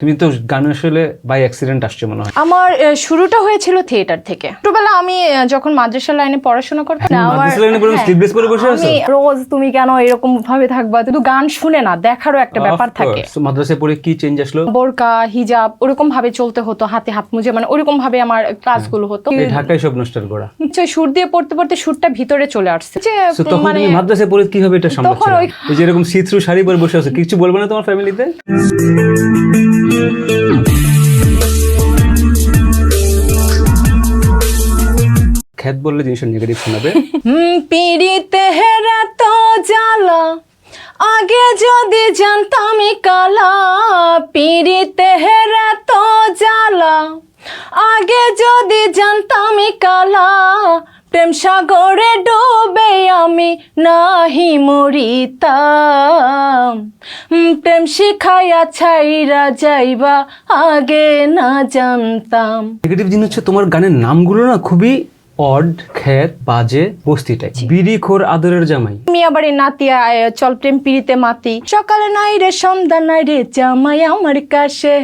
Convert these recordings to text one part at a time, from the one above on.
তুমি তো গান আসলে বাই অ্যাক্সিডেন্ট আসছে মনে হয়। আমার শুরুটা হয়েছিল থিয়েটার থেকে। ছোটবেলা আমি যখন মাদ্রাসা লাইনে পড়াশোনা করতাম আমার- হ্যাঁ, বসে আছো? রোজ তুমি কেন এরকম ভাবে থাকবা? শুধু গান শুনে না দেখারও একটা ব্যাপার থাকে। মাদ্রাসায় পড়ে কি চেঞ্জ আসলো? বোরকা হিজাব ওরকম ভাবে চলতে হতো হাতে হাত মুজে মানে ওরকম ভাবে আমার ক্লাসগুলো হতো। এই ঢাকায় সব নষ্টের করা সুর দিয়ে পড়তে পড়তে সুরটা ভিতরে চলে আসছে। যে তখন মানে তুমি মাদ্রাসায় পড়ে কীভাবে এটা সামলাচ্ছিল? ওই- এই যে এরকম সি থ্রু শাড়ি পরে বসে আছো কিছু বলবে না তোমার ফ্যামিলিতে খ্যাত বললে জিনিসটা নেগেটিভ শোনাবে। পিড়িতে হেরা তো জ্বালা। আগে যদি জানতাম কালা, পিড়িতে হেরা তো জ্বালা। আগে যদি জানতাম কালা প্রেম সাগরে ডোবে আমি নাহি মরিতাম। প্রেম শিখাইয়া ছাইরা যাইবা আগে না জানতাম। নেগেটিভ জিনিস হচ্ছে তোমার গানের নামগুলো না খুবই অড খ্যাত বাজে বস্তিটাই। বিড়ি খোর আদরের জামাই। মিয়া বাড়ি নাতিয়া আয়, চল প্রেম পিড়িতে মাতি। সকালে নাই রে সন্ধ্যা নাই রে জামাই আমার কাছে।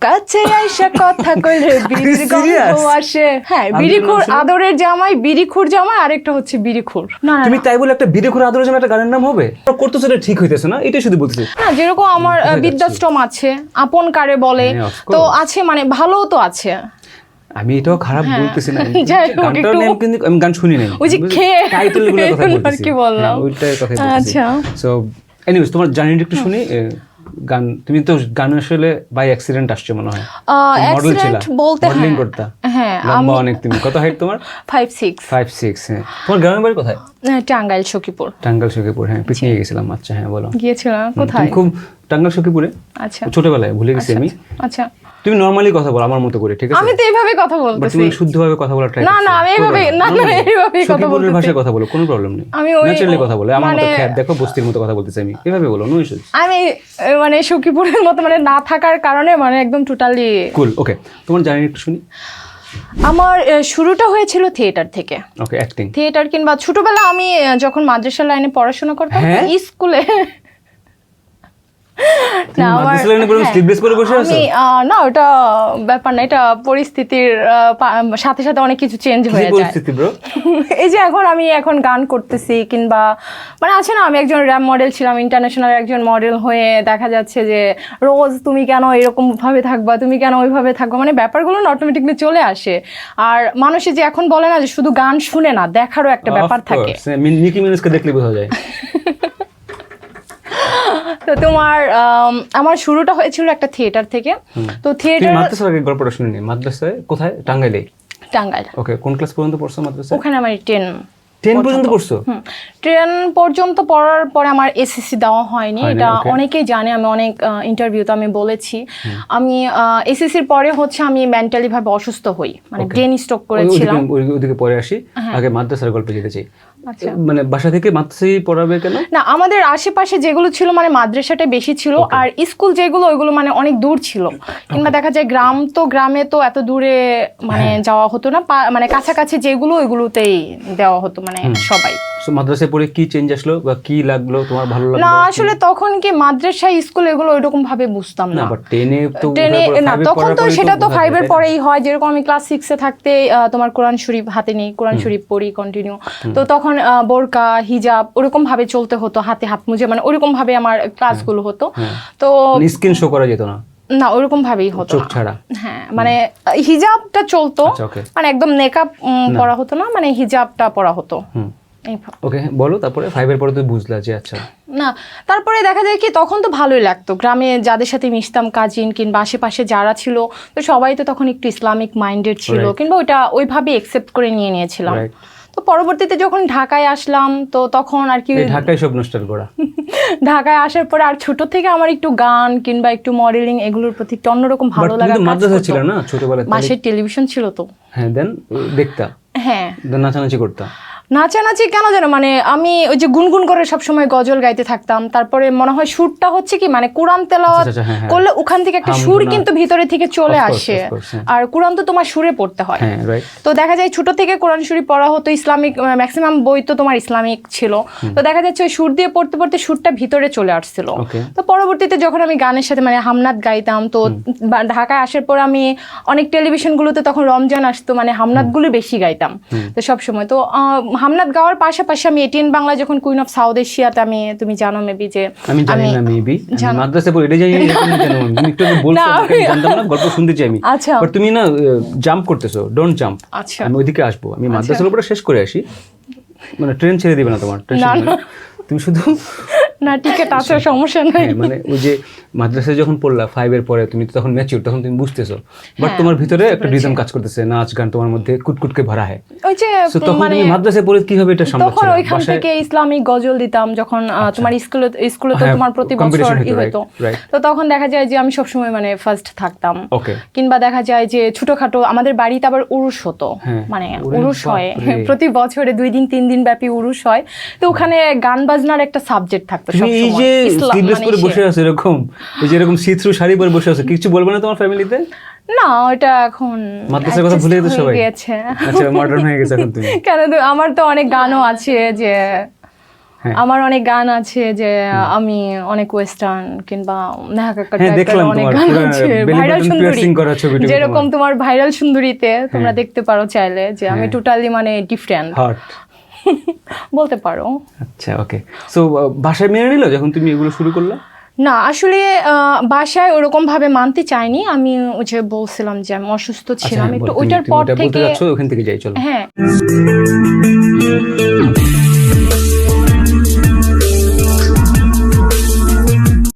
কাছে আইসা কথা কইলে বিড়ির গন্ধ serious? আসে। হ্যাঁ আদরের বিড়িখুর আদরের জামাই বিড়িখুর জামাই আরেকটা হচ্ছে বিড়িখুর না না, তুমি তাই বলে একটা বিড়ি খোর আদরের জামাই একটা গানের নাম হবে? করতেছো এটা ঠিক হইতেছে না? এটাই শুধু বলতেছি। না যেরকম আমার আহ, বৃদ্ধাশ্রম আছে আপন কারে বলে। হ্যাঁ, of তো আছে মানে ভালো তো আছে। আমি এটাও খারাপ বলতেছি না হ্যাঁ। যাই হোক, গানটার নাম কিন্তু আমি গান শুনি নাই ওই যে খেয়ে টাইটেলগুলো কথা বলতেছি কি বললাম। হ্যাঁ, ওইটার কথা আচ্ছা। সো এনিওয়েজ তোমার জার্নিটা একটু শুনি গান তুমি তো গান আসলে বাই অ্যাক্সিডেন্ট আসছে মনে হয় মডেল ছিল বলতে মডেলিং হ্যাঁ। করতা হ্যাঁ, লম্বা অনেক তুমি কত হাইট তোমার? ফাইভ সিক্স ফাইভ সিক্স হ্যাঁ। তোমার গ্রামের বাড়ি কোথায়? টাঙ্গাইল সখীপুর। টাঙ্গাল সখীপুর হ্যাঁ পিকনিকে গেছিলাম আচ্ছা হ্যাঁ বলো। গিয়েছিলাম কোথায়? খুব টাঙ্গাল সখীপুরে? আচ্ছা। ছোটবেলায় ভুলে গেছি আমি। আচ্ছা তুমি নর্মালি কথা বলো আমার মতো করে ঠিক আছে? আমি তো এইভাবে কথা বলতেছি। তুমি শুদ্ধভাবে কথা বলার ট্রাই না, না, আমি এইভাবে- না, না, এইভাবেই কথা বলতেছি। ভাষায় কথা বলো কোনো প্রবলেম নেই। আমি ওই- ন্যাচারালি কথা বলো আমার মতো মানে- খ্যাত দেখো বস্তির মতো কথা বলতেছি আমি। এভাবে বলো নো ইস্যুস আমি মানে সখীপুরের মতো মানে না থাকার কারণে মানে একদম টোটালি কুল ওকে তোমার জানি একটু শুনি। আমার শুরুটা হয়েছিল থিয়েটার থেকে ওকে অ্যাক্টিং থিয়েটার কিংবা ছোটবেলা আমি যখন মাদ্রাসা লাইনে পড়াশোনা করতাম হ্যাঁ? স্কুলে না, আমার- হ্যাঁ। স্লিপলেস পরে বসে আছো? না ওটা ব্যাপার না এটা পরিস্থিতির সাথে সাথে অনেক কিছু চেঞ্জ হয়ে যায়। পরিস্থিতি ব্রো এই যে এখন আমি এখন গান করতেছি কিংবা মানে আছে না আমি একজন র্যাম মডেল ছিলাম ইন্টারন্যাশনাল একজন মডেল হয়ে দেখা যাচ্ছে যে রোজ তুমি কেন এরকম ভাবে থাকবা তুমি কেন ওইভাবে থাকবা? মানে ব্যাপারগুলো না অটোমেটিকলি চলে আসে। আর মানুষে যে এখন বলে না যে শুধু গান শুনে না দেখারও একটা ব্যাপার থাকে। নিকি মিনাজকে দেখলে বোঝা যায়। তো তোমার আম, আমার শুরুটা হয়েছিল একটা থিয়েটার থেকে। তো থিয়েটার মাদ্রাসার আগে গল্পটা শুনিনি মাদ্রাসায় কোথায়? টাঙ্গাইলে। টাঙ্গাইল। ওকে কোন ক্লাস পর্যন্ত পড়ছো মাদ্রাসায় ওখানে আমার টেন টেন পর্যন্ত পড়ছো? ট্রেন পর্যন্ত পড়ার পরে আমার এসএসসি দেওয়া হয়নি। এটা অনেকেই জানে আমি অনেক ইন্টারভিউতে আমি বলেছি। আমি এসএসসির পরে হচ্ছে আমি মেন্টালি ভাবে অসুস্থ হই। মানে ব্রেন স্ট্রোক করেছিলাম। ওদিকে ওই- পরে আসি। আগে মাদ্রাসার গল্পে যেতে চাই। মানে বাসা থেকে মাদ্রাসায় পড়াবে কেন? না আমাদের আশেপাশে যেগুলো ছিল মানে মাদ্রাসাটা বেশি ছিল আর স্কুল যেগুলো ওইগুলো মানে অনেক দূর ছিল। কিংবা দেখা যায় গ্রাম তো গ্রামে তো এত দূরে মানে হ্যাঁ। যাওয়া হতো না। মানে কাছাকাছি যেগুলো ওইগুলোতেই দেওয়া হতো মানে সবাই। মাদ্রাসায় পড়ে কি চেঞ্জ আসলো বা কি লাগল? তোমার ভালো লাগল? না আসলে তখন কি মাদ্রাসা স্কুল এগুলো ওইরকম ভাবে বুঝতাম না। বাট টেনে তো টেনে না তখন তো সেটা তো যায়, ফাইভের পরেই হয় যেরকম আমি ক্লাস সিক্সে থাকতে তোমার কোরআন শরীফ হাতে নেই কোরআন শরীফ পড়ি কন্টিনিউ তো তখন বোরকা হিজাব ওরকম ভাবে চলতে হতো হাতে হাত মুজে মানে ওরকম ভাবে আমার ক্লাসগুলো হতো। তো স্ক্রিন শো করা যেত না? না ওরকম ভাবেই হতো। চোখ ছাড়া? হ্যাঁ মানে হিজাবটা চলতো আচ্ছা, মানে একদম মেকআপ পরা হতো না মানে হিজাবটা পরা হতো। ওকে বলো তারপরে ফাইভের পরে তুই বুঝলা যে আচ্ছা। না তারপরে দেখা যায় কি তখন তো ভালোই লাগতো। গ্রামে যাদের সাথে মিশতাম কাজিন কিংবা আশেপাশে যারা ছিল তো সবাই তো তখন একটু ইসলামিক মাইন্ডেড ছিল কিংবা ওইটা ওইভাবে একসেপ্ট করে নিয়ে নিয়েছিলাম। তো পরবর্তীতে যখন ঢাকায় আসলাম তো তখন আর কি ঢাকায় সব নষ্টের করা। ঢাকায় আসার পরে আর ছোট থেকে আমার একটু গান কিংবা একটু মডেলিং এগুলোর প্রতি একটু অন্যরকম ভালো লাগা মাদ্রাসা ছিল না ছোটবেলায় মাসের টেলিভিশন ছিল তো। হ্যাঁ দেন দেখতা। হ্যাঁ। দেন নাচানাচি করতা? নাচানাচি কেন যেন? মানে আমি ওই যে গুনগুন করে সবসময় গজল গাইতে থাকতাম তারপরে মনে হয় সুরটা হচ্ছে কি মানে কোরআন তেলাওয়াত আচ্ছা, আচ্ছা, হ্যাঁ, হ্যাঁ। করলে ওখান থেকে একটা সুর কিন্তু ভিতরে থেকে চলে আসে। হ্যাঁ। আর কোরআন তো তোমার সুরে পড়তে হয়। তো দেখা যায় ছোট থেকে কোরআন সুরি পড়া হতো ইসলামিক ম্যাক্সিমাম বই তো তোমার ইসলামিক ছিল। তো দেখা যাচ্ছে ওই সুর দিয়ে পড়তে পড়তে সুরটা ভিতরে চলে আসছিল। তো পরবর্তীতে যখন আমি গানের সাথে মানে হামনাদ গাইতাম তো ঢাকায় আসার পর আমি অনেক টেলিভিশনগুলোতে তখন রমজান আসতো মানে হামনাদগুলো বেশি গাইতাম। তো সব সময় তো আহ, হামনাদ গাওয়ার পাশাপাশি আমি এটিএন বাংলা যখন কুইন অফ সাউথ এশিয়াতে আমি তুমি জানো মেবি যে আমি জানি না মেবি। মাদ্রাসা পড়ে এটা জানি না তুমি কেন। তুমি একটু বলছো জানতাম না গল্প শুনতে চাই আমি। আচ্ছা। বাট তুমি না জাম্প করতেছো ডোন্ট জাম্প আচ্ছা। আমি ওইদিকে আসব। আমি মাদ্রাসার উপরে শেষ করে আসি। মানে ট্রেন ছেড়ে দিবে না তোমার। তুমি শুধু না টিকিট আছে সমস্যা নাই। হ্যাঁ, মানে ওই যে মাদ্রাসায় যখন পড়লা ফাইভের পরে তুমি তখন ম্যাচিউর তখন তুমি বুঝতেছো। বাট হ্যাঁ, তোমার ভিতরে একটা রিদম কাজ করতেছে নাচ গান তোমার মধ্যে কুটকুটকে ভরা হয়। ওই যে তখন মানে তুমি মাদ্রাসায় পড়ে কীভাবে এটা তখন ওইখান থেকে ইসলামিক গজল দিতাম যখন তোমার স্কুলে স্কুলে তো হ্যাঁ, তোমার প্রতি বছর ই হতো. তো তখন দেখা যায় যে আমি সবসময় মানে ফার্স্ট থাকতাম। কিংবা দেখা যায় যে ছোটখাটো আমাদের বাড়িতে আবার উরুষ হতো। মানে উরুষ হয়। প্রতি বছরে দুই দিন তিন দিন ব্যাপী উরুষ হয়। তো ওখানে গান বাজনার একটা সাবজেক্ট থাকতো। তুমি এই যে স্লিভলেস মানে পরে বসে আছো এরকম এই যে এরকম সিথ্রু শাড়ি পরে বসে আছো কিছু বলবে না তোমার ফ্যামিলিতে না এখন মাদ্রাসার কথা ভুলে গেছো সবাই? আচ্ছা মডার্ন হয়ে গেছে এখন তুমি কেন আমার তো অনেক গানও আছে যে হ্যাঁ। আমার অনেক গান আছে যে আমি অনেক ওয়েস্টার্ন কিংবা নেহা কাক্কার হ্যাঁ, অনেক গান আছে ভাইরাল সুন্দরী যেরকম তোমার। ভাইরাল সুন্দরীতে তোমরা হ্যাঁ। দেখতে পারো চাইলে যে আমি। টোটালি মানে ডিফারেন্ট বলতে পারো। আচ্ছা ওকে সো ভাষায় মেনে নিল যখন তুমি এগুলো শুরু করলা? না আসলে আহ, বাসায় ওরকম ভাবে মানতে চাইনি। আমি ওই যে বলছিলাম যে আমি অসুস্থ আচ্ছা, ছিলাম। একটু ওইটার পর থেকে ওখান থেকে যাই চলো। হ্যাঁ।